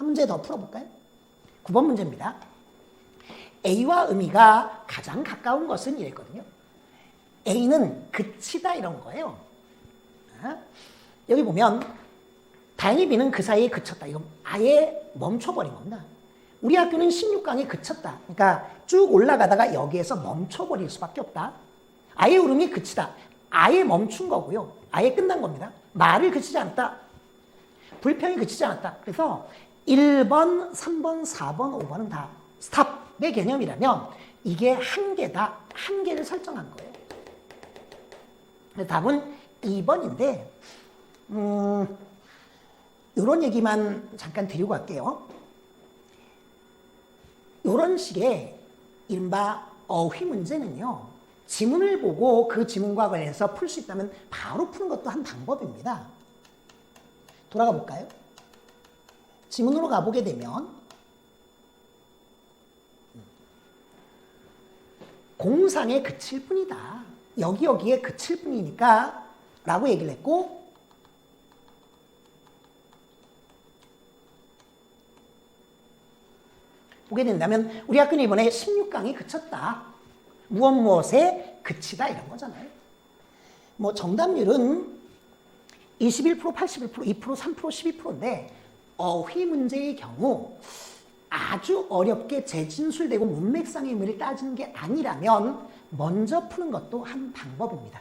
한 문제 더 풀어볼까요? 9번 문제입니다. A와 의미가 가장 가까운 것은 이랬거든요. A는 그치다 이런 거예요. 아, 여기 보면 다행히 B는 그 사이에 그쳤다. 이건 아예 멈춰버린 겁니다. 우리 학교는 16강에 그쳤다. 그러니까 쭉 올라가다가 여기에서 멈춰버릴 수밖에 없다. 아예 울음이 그치다. 아예 멈춘 거고요. 아예 끝난 겁니다. 말을 그치지 않았다. 불평이 그치지 않았다. 그래서 1번, 3번, 4번, 5번은 다 스탑의 개념이라면 이게 한계다. 한계를 설정한 거예요. 답은 2번인데, 음, 이런 얘기만 잠깐 드리고 갈게요. 이런 식의 이른바 어휘 문제는요, 지문을 보고 그 지문과 관련해서 풀 수 있다면 바로 푸는 것도 한 방법입니다. 돌아가 볼까요? 지문으로 가보게 되면, 공상에 그칠 뿐이다. 여기 여기에 그칠 뿐이니까 라고 얘기를 했고 보게 된다면 우리 학교는 이번에 16강에 그쳤다. 무엇 무엇에 그치다 이런 거잖아요. 뭐 정답률은 21%, 81%, 2%, 3%, 12%인데 어휘 문제의 경우 아주 어렵게 재진술되고 문맥상의 의미를 따지는 게 아니라면 먼저 푸는 것도 한 방법입니다.